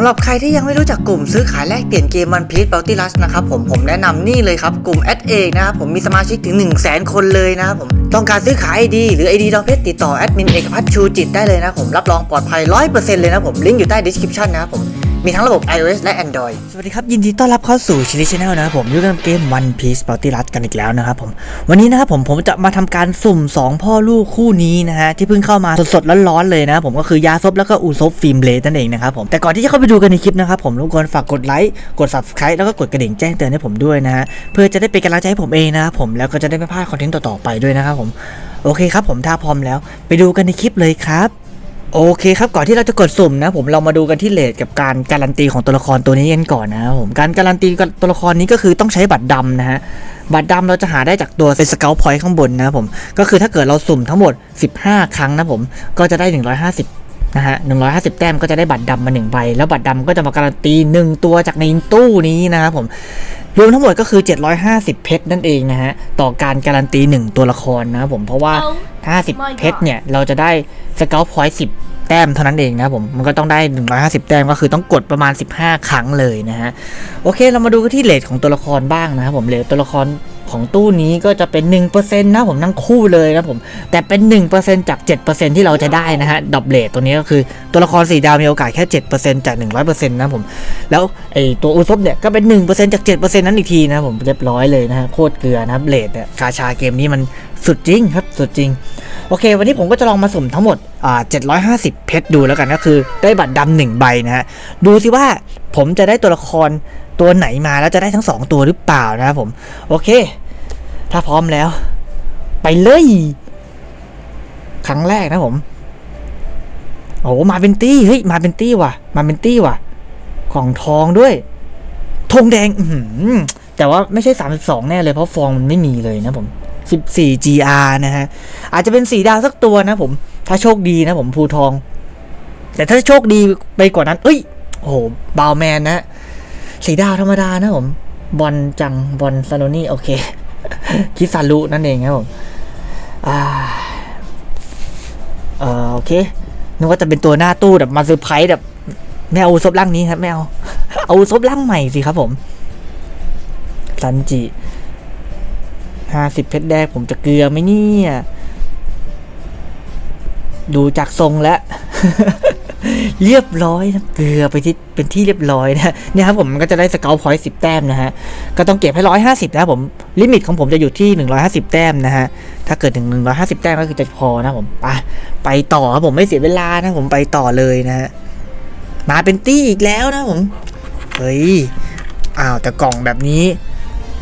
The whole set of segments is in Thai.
ำหรับใครที่ยังไม่รู้จักกลุ่มซื้อขายแลกเปลี่ยนเกมมันพี e บัลติลัสนะครับผมผมแนะนำนี่เลยครับกลุ่มแอดเอกนะครับผมมีสมาชิกถึง 1 0 0 0 0แคนเลยนะครับผมต้องการซื้อขายไอดีหรือไอดีดอเพชรติดต่อแอดมินเอกพัฒน์ชูจิตได้เลยนะครับผมรับรองปลอดภัย100%เลยนะผมลิงก์อยู่ใต้ดีสคริปชันนะครับผม มีทั้งระบบ iOS และ Android สวัสดีครับ ยินดีต้อนรับเข้าสู่ชิลิชแนลนะครับผมอยู่กับเกม One Piece b o u t y r u s กันอีกแล้วนะครับผม วันนี้นะครับผมผมจะมาทำการสุ่ม 2 พ่อลูกคู่นี้นะฮะ ที่เพิ่งเข้ามาสดๆร้อนๆเลยนะครับผมก็คือยาซบแล้วก็อูซบฟิล์มเลสนั่นเองนะครับผม แต่ก่อนที่จะเข้าไปดูกันในคลิปนะครับผมรบกวนฝากกดไลค์กด subscribe แล้วก็กดกระดิ่งแจ้งเตือนให้ผมด้วยนะฮะเพื่อจะได้เป็นกำลังใจให้ผมเองนะครับผมแล้วก็จะได้ไม่พลาดคอนเทนต์ต่อๆไปด้วยนะครับผมโอเคครับผมถ้าพร้อมแล้ว ไปดูกันในคลิปเลยครับ โอเคครับก่อนที่เราจะกดสุ่มนะผมเรามาดูกันที่เลทกับการการันตีของตัวละครตัวนี้กันก่อนนะครับผมการการันตีกับตัวละครนี้ก็คือต้องใช้บัตรดำนะฮะบัตรดำเราจะหาได้จากตัวเป็นสเกลพอยต์ข้างบนนะครับผมก็คือถ้าเกิดเราสุ่มทั้งหมด 15 ครั้งนะผมก็จะได้ 150 นะฮะ150แต้มก็จะได้บัตรดำมา1ใบ แล้วบัตรดำก็จะมาการันตี1ตัวจากในตู้นี้นะครับผม รวมทั้งหมดก็คือ 750 เพชรนั่นเองนะฮะ ต่อการการันตี 1 ตัวละครนะครับผม เพราะว่า50เพชรเนี่ย เราจะได้สเกลพอยต์10 แต้มเท่านั้นเองนะครับผม มันก็ต้องได้ 150 แต้มก็คือต้องกดประมาณ 15 ครั้งเลยนะฮะ โอเค เรามาดูกันที่เลทของตัวละครบ้างนะครับผม เลทตัวละคร ของตู้นี้ก็จะเป็น 1%นะผมทั้งคู่เลยนะผม แต่เป็น 1%จาก 7%ที่เราจะได้นะฮะดับเลทตัวนี้ก็คือตัวละครสีดาวมีโอกาสแค่ 7%จาก 100%นะผม แล้วไอตัวอุซบเนี่ยก็เป็น 1%จาก 7%นั้นอีกทีนะผมเรียบร้อยเลยนะฮะโคตรเกลือนะครับเลทเนี่ยกาชาเกมนี้มันสุดจริงครับ สุดจริง โอเค วันนี้ผมก็จะลองมาสุ่มทั้งหมดอ่า750 เพชรดูแล้วกันก็คือ ได้บัตรดำหนึ่งใบนะฮะดูสิว่าผมจะได้ตัวละคร ตัวไหนมาแล้วจะได้ทั้ง 2 ตัวหรือเปล่านะครับผม โอเค ถ้าพร้อมแล้ว ไปเลย ครั้งแรกนะผม โอ้มาเป็นตี้เฮ้ยมาเป็นตี้ว่ะ มาเป็นตี้ว่ะ ของทองด้วยธงแดงอืแต่ว่าไม่ใช่ 32 แน่เลยเพราะฟองมันไม่มีเลยนะผม 14 GR นะฮะ อาจจะเป็นสีดาวสักตัวนะผม ถ้าโชคดีนะผมภูทอง แต่ถ้าโชคดีไปกว่านั้น เอ้ย โอ้โหบาวแมนนะ สีดาวธรรมดานะผม บอลจัง บอลซานโนนี่ โอเค คิซารุนั่นเองครับผมอ่าเออโอเคนึกว่าจะเป็นตัวหน้าตู้แบบมาเซอร์ไพรส์แบบไม่เอาซบร่างนี้ครับไม่เอา เอาซบร่างใหม่สิครับผม ซันจิห้าสิบเพชรแดงผมจะเกลือไหมเนี่ย ดูจากทรงแล้ว เรียบร้อยนะเกลือไปที่เป็นที่เรียบร้อยนะเนี่ยครับผมมันก็จะได้สเกลพอยต์สิบแต้มนะฮะก็ต้องเก็บให้ร้อยห้าสิบนะผมลิมิตของผมจะอยู่ที่หนึ่งร้อยห้าสิบแต้มนะฮะถ้าเกิดถึงหนึ่งร้อยห้าสิบแต้มก็คือจะพอนะผมไปไปต่อครับผมไม่เสียเวลานะผมไปต่อเลยนะฮะมาเป็นตี้อีกแล้วนะผมเฮ้ยอ้าวแต่กล่องแบบนี้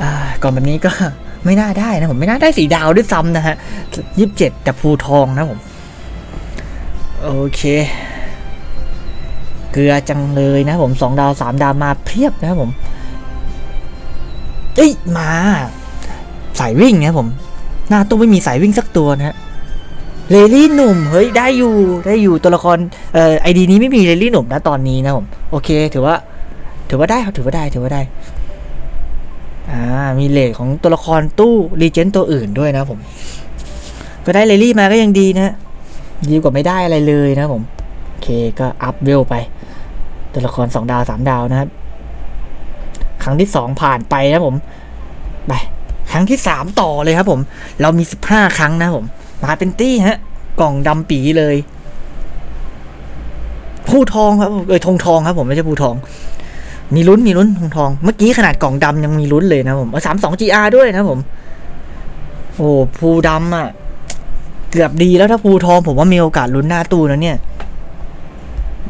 อ่ากล่องแบบนี้ก็ไม่น่าได้นะผมไม่น่าได้สีดาวด้วยซ้ำนะฮะยี่สิบเจ็ดแต่ภูทองนะผมโอเค เกลือจังเลยนะผมสองดาวสามดาวมาเพียบนะครับผมเอ้ยมาสายวิ่งนะผม หน้าตู้ไม่มีสายวิ่งสักตัวนะฮะเลลี่หนุ่มเฮ้ยได้อยู่ได้อยู่ตัวละครเอ่อไอดีนี้ไม่มีเลลี่หนุ่มนะตอนนี้นะผมโอเค ถือว่า ถือว่าได้ครับถือว่าได้ถือว่าได้อ่ามีเลทของตัวละครตู้รีเจนตัวอื่นด้วยนะผม ก็ได้เลลี่มาก็ยังดีนะดีกว่าไม่ได้อะไรเลยนะผมโอเคก็อัพเวลไป ตัวละครสองดาวสามดาวนะครับ ครั้งที่สองผ่านไปนะผม ไป ครั้งที่สามต่อเลยครับผม เรามีสิบห้าครั้งนะผม มาเป็นตี้ฮะ กล่องดำปีเลยผู้ทองครับเออทองทองครับผมไม่ใช่ผู้ทอง มีลุ้นมีลุ้นทองทอง เมื่อกี้ขนาดกล่องดำยังมีลุ้นเลยนะผมสามสอง GR ด้วยนะผม โอ้ภูดำอะ เกือบดีแล้วถ้าภูทองผมว่ามีโอกาสลุ้นหน้าตู้นะเนี่ย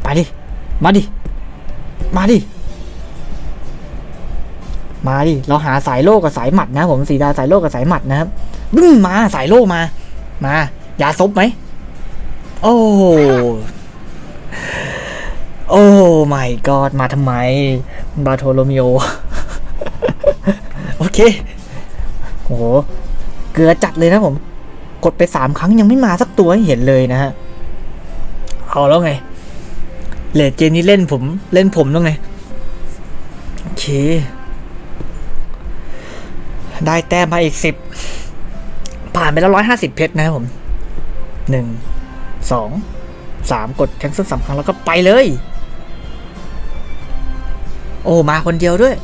ไปดิ มาดิ มาดิ มาดิ เราหาสายโลกกับสายหมัดนะผมสีดาสายโลกกับสายหมัดนะครับบึ้มมาสายโลมา มายาซบไหม โอ้ โอ้ไม่กอดมาทำไม บาโทโลมิโอ โอเค โอ้โห เกลือจัดเลยนะผม กดไปสามครั้งยังไม่มาสักตัวให้เห็นเลยนะฮะ เอาแล้วไง เลดเจนนี้เล่นผมเล่นผมต้องไง โอเค ได้แต้มมาอีกสิบผ่านไปแล้วร้อยห้าสิบเพชรนะครับผมหนึ่งสองสามกดแคนเซิลสามครั้งแล้วก็ไปเลย โอ้ มาคนเดียวด้วย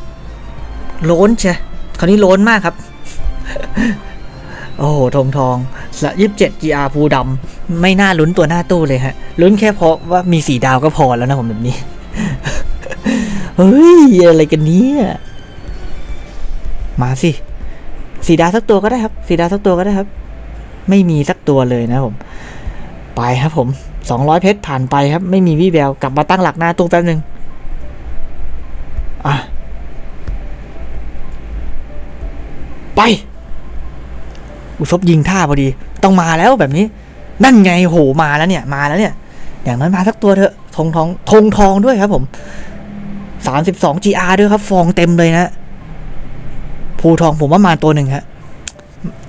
โล้นเชียคราวนี้โล้นมากครับ โอ้โหทองทองละยี่สิบเจ็ด GR ภูดำไม่น่าลุ้นตัวหน้าตู้เลยฮะ ลุ้นแค่เพราะว่ามีสีดาวก็พอแล้วนะผมแบบนี้ เฮ้ย อะไรกันเนี่ยมาสิ สีดาวสักตัวก็ได้ครับ สีดาวสักตัวก็ได้ครับ ไม่มีสักตัวเลยนะผม ไปครับผมสองร้อยเพชรผ่านไปครับ ไม่มีวี่แววกลับมาตั้งหลักหน้าตู้แป๊บหนึ่งอะไป อุศบยิงท่าพอดี ต้องมาแล้วแบบนี้ นั่นไงโหมาแล้วเนี่ย มาแล้วเนี่ย อย่างน้อยมาสักตัวเถอะทองทองทงทองด้วยครับผมสามสิบสอง GR ด้วยครับ ฟองเต็มเลยนะภูทองผมว่ามาตัวหนึ่งฮะ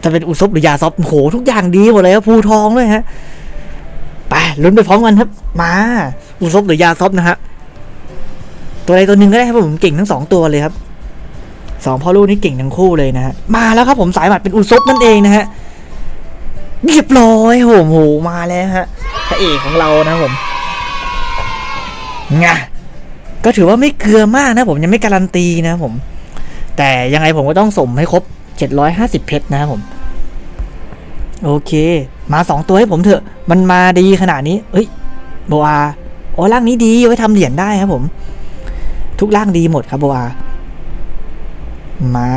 จะเป็นอุซบหรือยาซอบโหทุกอย่างดีหมดเลยครับภูทองด้วยฮะไปลุ้นไปพร้อมกันครับ มา อุซบหรือยาซอบนะฮะตัวใดตัวหนึ่งก็ได้ครับผมเก่งทั้งสองตัวเลยครับสองพ่อลูกนี่เก่งทั้งคู่เลยนะฮะมาแล้วครับผมสายหมัดเป็นอุซบนั่นเองนะฮะเรียบร้อยโหโหมาแล้วฮะ พระเอกของเรานะผมไงก็ถือว่าไม่เกลือมากนะผมยังไม่การันตีนะผม แต่ยังไงผมก็ต้องสมให้ครบ 750 เพชรนะผม โอเค มาสองตัวให้ผมเถอะ มันมาดีขนาดนี้เฮ้ยโบอาโอ้ร่างนี้ดีไว้ทำเหรียญได้ครับผม ทุกร่างดีหมดครับโบอา มา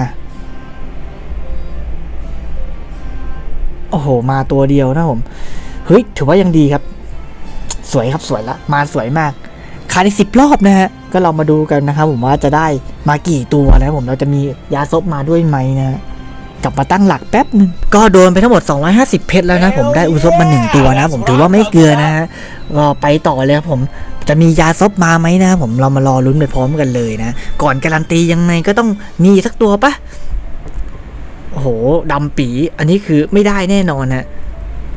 โอ้โห มาตัวเดียวนะผม เฮ้ย ถือว่ายังดีครับ สวยครับสวยละมาสวยมากขาดอีกสิบรอบนะฮะ ก็เรามาดูกันนะครับผมว่าจะได้มากี่ตัวนะผมเราจะมียาซบมาด้วยไหมนะกลับมาตั้งหลักแป๊บหนึงก็โดนไปทั้งหมด 250 เพชรแล้วนะ ผมได้อุซบมาหนึ่งตัวนะ ผมถือว่าไม่เกลือนะฮะก็ไปต่อเลยครับผมจะมียาซบมาไหมนะ ผมเรามารอลุ้นไปพร้อมกันเลยนะ ก่อนการันตียังไงก็ต้องมีสักตัวปะโอ้โหดำปี อันนี้คือไม่ได้แน่นอนนะ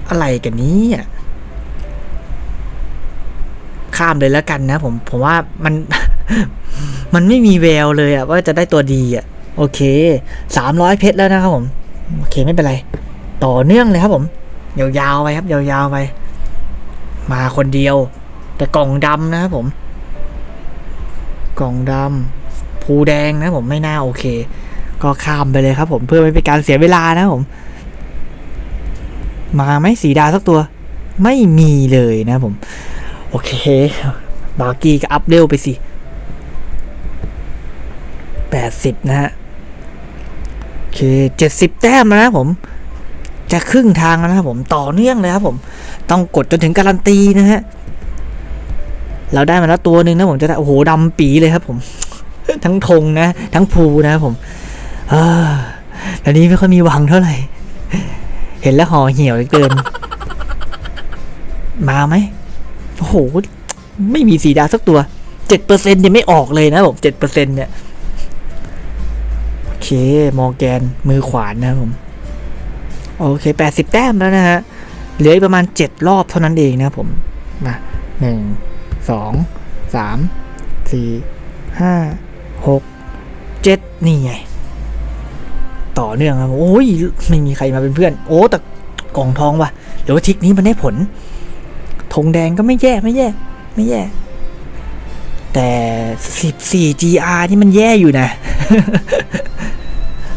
อะไรกันนี้อะข้ามเลยแล้วกันนะ ผมผมว่ามัน มันไม่มีแววเลยอะว่าจะได้ตัวดีอะโอเคสามร้อยเพชรแล้วนะครับผม โอเคไม่เป็นไร ต่อเนื่องเลยครับผมยาวๆไปครับยาวๆไป มาคนเดียว แต่กล่องดำนะครับผม กล่องดำภูแดงนะผมไม่น่าโอเค ก็ข้ามไปเลยครับผมเพื่อไม่เป็นการเสียเวลานะครับผม มาไหมสีดาสักตัว ไม่มีเลยนะผม โอเค บากี้ก็อัพเร็วไปสิแปดสิบนะฮะ โอเคเจ็ดสิบแต้มแล้วนะผม จะครึ่งทางแล้วนะครับผมต่อเนื่องเลยครับผม ต้องกดจนถึงการันตีนะฮะ เราได้มาแล้วตัวหนึ่งนะผมจะได้ โอ้โหดำปีเลยครับผม ทั้งธงนะ ทั้งภูนะครับผม เออตอนนี้ไม่ค่อยมีหวังเท่าไหร่ เห็นแล้วห่อเหี่ยวเหลือเกิน มาไหมโอ้โห ไม่มีสีดาสักตัวเจ็ดเปอร์เซ็นยังไม่ออกเลยนะผมเจ็ดเปอร์เซ็นเนี่ย โอเค มอร์แกนมือขวานนะผม โอเคแปดสิบแต้มแล้วนะฮะ เหลืออีกประมาณเจ็ดรอบเท่านั้นเองนะผม มาหนึ่งสองสามสี่ห้าหกเจ็ดนี่ไง ต่อเนื่องครับโอ้ยไม่มีใครมาเป็นเพื่อน โอ้แต่กล่องทองว่ะหรือว่าทิกนี้มันได้ผลธงแดงก็ไม่แย่ไม่แย่ ไม่แย่ แต่สิบสี่ GR นี่มันแย่อยู่นะ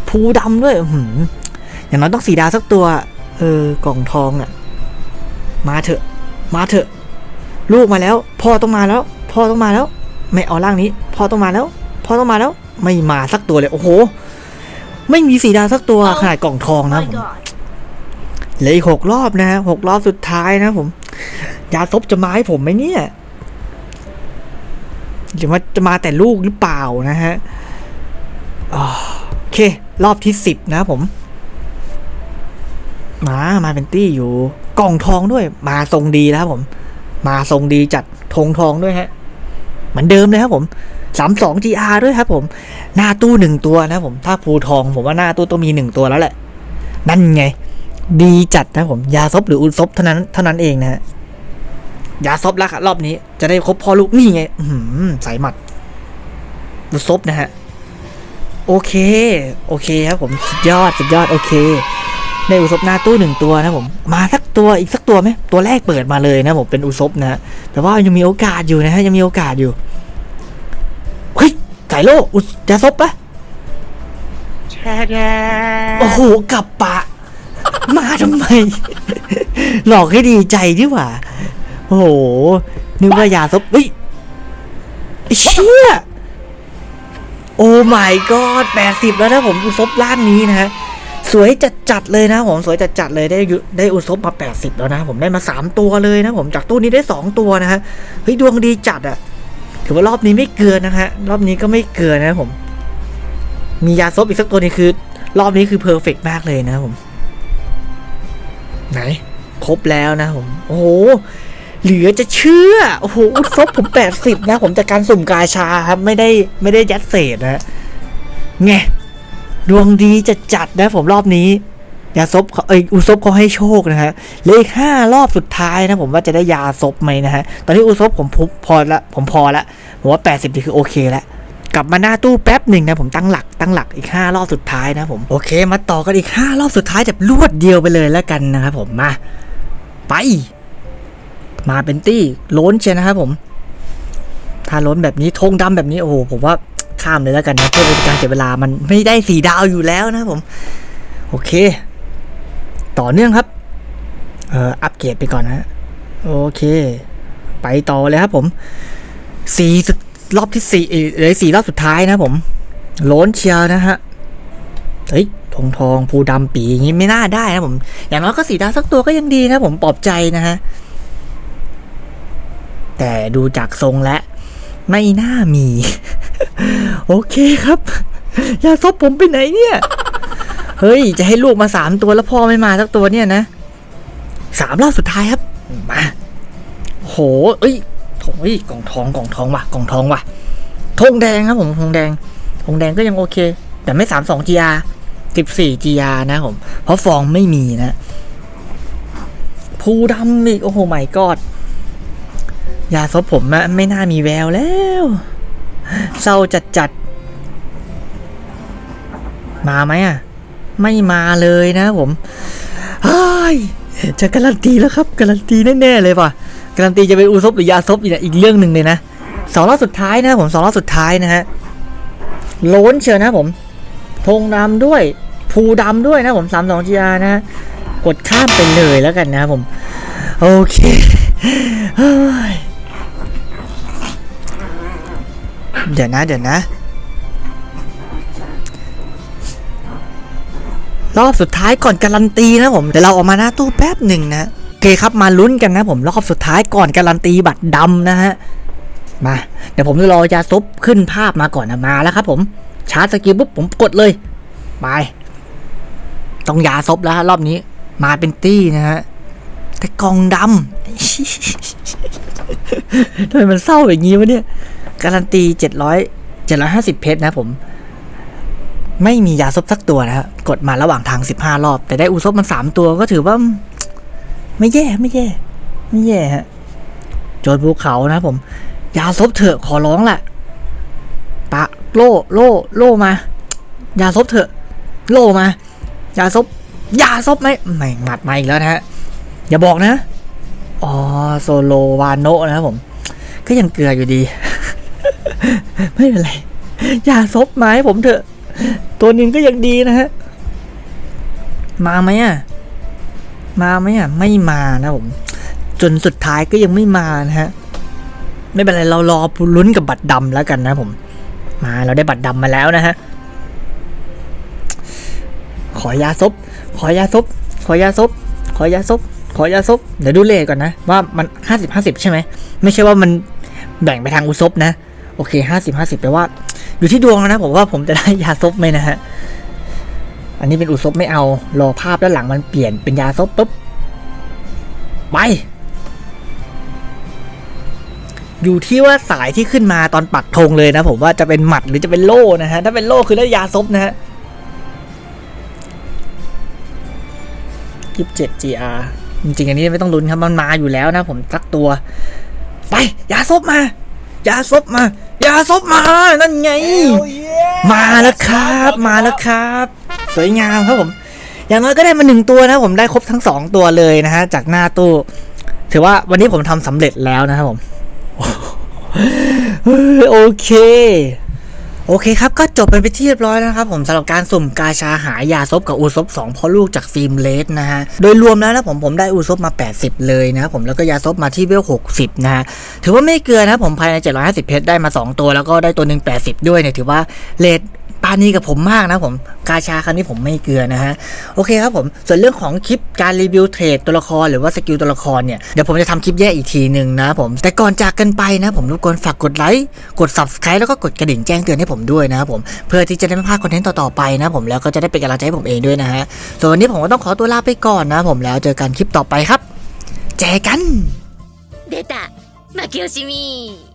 ภูดำด้วยอื้อหืออย่างน้อยต้องสีดาสักตัว เออกล่องทองอะ่ะ มาเถอะ มาเถอะ ลูกมาแล้ว พ่อต้องมาแล้ว พ่อต้องมาแล้ว ไม่เอาร่างนี้ พ่อต้องมาแล้ว พ่อต้องมาแล้ว ไม่มาสักตัวเลย โอ้โห ไม่มีสีดาวสักตัวขนาดกล่องทองนะ My ผม God. เหลืออีกหกรอบนะฮะหกรอบสุดท้ายนะผม ยาซบจะมาให้ผมไหมเนี่ยหรือว่าจะมาแต่ลูกหรือเปล่านะฮะอ่าโอเค รอบที่สิบนะครับผม มามาเป็นตี้อยู่ กล่องทองด้วย มาทรงดีแล้วครับผม มาทรงดีจัดธงทองด้วยฮะ เหมือนเดิมเลยครับผมสามสอง GR ด้วยครับผม หน้าตู้หนึ่งตัวนะครับผม ถ้าภูทองผมว่าหน้าตู้ต้องมีหนึ่งตัวแล้วแหละ นั่นไง ดีจัดนะผม ยาซบหรืออุซบเท่านั้นเท่านั้นเองนะฮะ ยาซบแล้วครับรอบนี้จะได้ครบพ่อลูกนี่ไง อือหือสายหมัดอุซบนะฮะ โอเค โอเคครับผม สุดยอด สุดยอด โอเค ได้อุซบหน้าตู้หนึ่งตัวนะผมมาสักตัวอีกสักตัวไหมตัวแรกเปิดมาเลยนะผมเป็นอุซบนะฮะแต่ว่ายังมีโอกาสอยู่นะฮะยังมีโอกาสอยู่เฮ้ยสายโลอุสยาซบปะแช่แช่โอ้โหกลับปะ มาทำไม หลอกให้ดีใจดีกว่า โอ้โหนึกว่ายาซบเฮ้ยไอ้เชี่ยโอ้ my god แปดสิบแล้วนะผมอุซบร้านนี้นะฮะ สวยจัดจัดๆเลยนะผมสวยจัดจัดๆเลยได้ได้อุซบมาแปดสิบแล้วนะ ผมได้มาสามตัวเลยนะผมจากตู้นี้ได้สองตัวนะฮะเฮ้ยดวงดีจัดอะถือว่ารอบนี้ไม่เกินนะฮะรอบนี้ก็ไม่เกินนะผม มียาซบอีกสักตัวนี้คือ รอบนี้คือเพอร์เฟกมากเลยนะผม ไหน ครบแล้วนะผม โอ้โหเหลือจะเชื่อ โอ้โหอุซบผมแปดสิบนะ ผมจากการสุ่มกาชาครับไม่ได้ไม่ได้ยัดเศษนะไง ดวงดีจะจัดนะผมรอบนี้ยาซบเขาเออุซบเขาให้โชคนะฮะเหลยห้ารอบสุดท้ายนะผมว่าจะได้ยาซบไหมนะฮะ ตอนนี้อุซบผมพอละผมพอละผมว่า 80นี่คือโอเคแล้วกลับมาหน้าตู้แป๊บหนึ่งนะผมตั้งหลักตั้งหลักอีก 5 รอบสุดท้ายนะผมโอเค มาต่อกันอีก 5 รอบสุดท้ายแบบรวดเดียวไปเลยแล้วกันนะครับผมมาไป มาเป็นตี้ล้นเชียนะครับผม ถ้าล้นแบบนี้ธงดำแบบนี้โอ้โหผมว่า ข้ามเลยแล้วกันนะเพื่อเป็นการเสียเวลามันไม่ได้สีดาวอยู่แล้วนะผม โอเค ต่อเนื่องครับ เอ่ออัปเกรดไปก่อนนะโอเค ไปต่อเลยครับผมสี่รอบที่สี่เอ่อเหลยสี่รอบสุดท้ายนะผมล้นเชียวนะฮะเฮ้ยทองทองภูดำปีอย่างงี้ไม่น่าได้นะผม อย่างน้อยก็สีดาวสักตัวก็ยังดีนะผมปลอบใจนะฮะแต่ดูจากทรงและ ไม่น่ามี โอเคครับ อย่าซบผมไปไหนเนี่ย เฮ้ย จะให้ลูกมาสามตัวแล้วพ่อไม่มาสักตัวเนี่ยนะสามรอบสุดท้ายครับ มา โห เอ้ยโอ้ยกล่องทองกล่องทองว่ะกล่องทองว่ะธงแดงครับผมธงแดงธงแดงก็ยังโอเค แต่ไม่สามสอง GR สิบสี่ GR นะผม เพราะฟองไม่มีนะภูดำอีก โอ้โหไม่กอด ยาซบผมอะไม่น่ามีแววแล้ว เศร้าจัดจัดๆมาไหมอะไม่มาเลยนะผมเฮ้ยจะการันตีแล้วครับ การันตีแน่ๆเลยว่ะ การันตีจะเป็นอูซบหรือยาซบอีกนะอีกเรื่องหนึ่งเลยนะสองรอบสุดท้ายนะผมสองรอบสุดท้ายนะฮะโล้นเชียวนะผมธงดำด้วยภูดำด้วยนะผมสามสองจีอานะกดข้ามไปเลยแล้วกันนะผม โอเค เดี๋ยวนะ เดี๋ยวนะ รอบสุดท้ายก่อนการันตีนะผมเดี๋ยวเราออกมาหน้าตู้แป๊บหนึ่งนะโอเคครับมาลุ้นกันนะผมรอบสุดท้ายก่อนการันตีบัตรดำนะฮะมาเดี๋ยวผมรอยาซบขึ้นภาพมาก่อนนะมาแล้วครับผมชาร์จสกิลปุ๊บผมกดเลยไปต้องยาซบแล้วรอบนี้ มาเป็นตี้นะฮะแต่กองดำทำไมมันเศร้าอย่างนี้วะเนี่ย การันตีเจ็ดร้อยเจ็ดร้อยห้าสิบเพชรนะผม ไม่มียาซบสักตัวนะครับกดมาระหว่างทางสิบห้ารอบ แต่ได้อูซบมันสามตัวก็ถือว่า ไม่แย่ไม่แย่ ไม่แย่ฮะโจรภูเขานะผม ยาซบเถอะขอร้องแหละปะโล่โล่โล่มา ยาซบเถอะ โล่มา ยาซบยาซบไหมไม่งัดมาอีกแล้วนะฮะอย่าบอกนะอ๋อโซโลวานโนะนะครับผม ก็ยังเกลืออยู่ดี ไม่เป็นไร อย่าซบมาให้ผมเถอะ ตัวนึงก็ยังดีนะฮะ มาไหมอะ มาไหมอะ ไม่มานะผม จนสุดท้ายก็ยังไม่มานะฮะ ไม่เป็นไร เรารอลุ้นกับบัตรดำแล้วกันนะผม มาเราได้บัตรดำมาแล้วนะฮะ ขอยาซบ ขอยาซบ ขอยาซบ ขอยาซบขอยาซบ เดี๋ยวดูเลขก่อนนะ ว่ามันห้าสิบห้าสิบใช่ไหม ไม่ใช่ว่ามันแบ่งไปทางอุซบนะ อเคห้าสิบห้าสิบแปลว่า อยู่ที่ดวงแล้วนะผมว่าผมจะได้ยาซบไหมนะฮะ อันนี้เป็นอุซบไม่เอา รอภาพด้านหลังมันเปลี่ยนเป็นยาซบปุ๊บ ไป อยู่ที่ว่าสายที่ขึ้นมาตอนปักธงเลยนะผมว่าจะเป็นหมัดหรือจะเป็นโล่นะฮะ ถ้าเป็นโล่คือได้ยาซบนะฮะยี่สิบเจ็ด GR จริงๆอันนี้ไม่ต้องลุ้นครับมันมาอยู่แล้วนะผมสักตัว ไป ยาซบมา ยาซบมา ยาซบมา นั่นไง มาแล้วครับ มาแล้วครับ สวยงามครับผม อย่างน้อยก็ได้มาหนึ่งตัวนะผมได้ครบทั้งสองตัวเลยนะฮะ จากหน้าตู้ ถือว่าวันนี้ผมทำสำเร็จแล้วนะครับผม โอเค โอเคครับก็จบเป็นไปที่เรียบร้อยแล้วนะครับผมสำหรับการสุ่มกาชาหายาซบกับอูซบ2พ่อลูกจากฟิล์มเลสนะฮะโดยรวมแล้วนะผมผมได้อูซบมา 80 เลยนะครับผมแล้วก็ยาซบมาที่เวล60 นะฮะถือว่าไม่เกินนะผมภายใน 750 เพชรได้มา 2 ตัว แล้วก็ได้ตัวหนึ่ง80 ด้วยเนี่ยถือว่าเลท ปานีกับผมมากนะผมกาชาครั้งนี้ผมไม่เกลือนะฮะ โอเคครับผมส่วนเรื่องของคลิปการรีวิวเทรดตัวละครหรือว่าสกิลตัวละครเนี่ยเดี๋ยวผมจะทำคลิปแยกอีกทีหนึ่งนะผมแต่ก่อนจากกันไปนะผมรบกวนฝากกดไลค์กด subscribe แล้วก็กดกระดิ่งแจ้งเตือนให้ผมด้วยนะครับผมเพื่อที่จะได้ไม่พลาดคอนเทนต์ต่อๆไปนะผมแล้วก็จะได้เป็นกำลังใจให้ผมเองด้วยนะฮะส่วนวันนี้ผมก็ต้องขอตัวลาไปก่อนนะผมแล้วเจอกันคลิปต่อไปครับเจอกัน 出た負け惜しみ